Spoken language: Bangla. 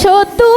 সত্য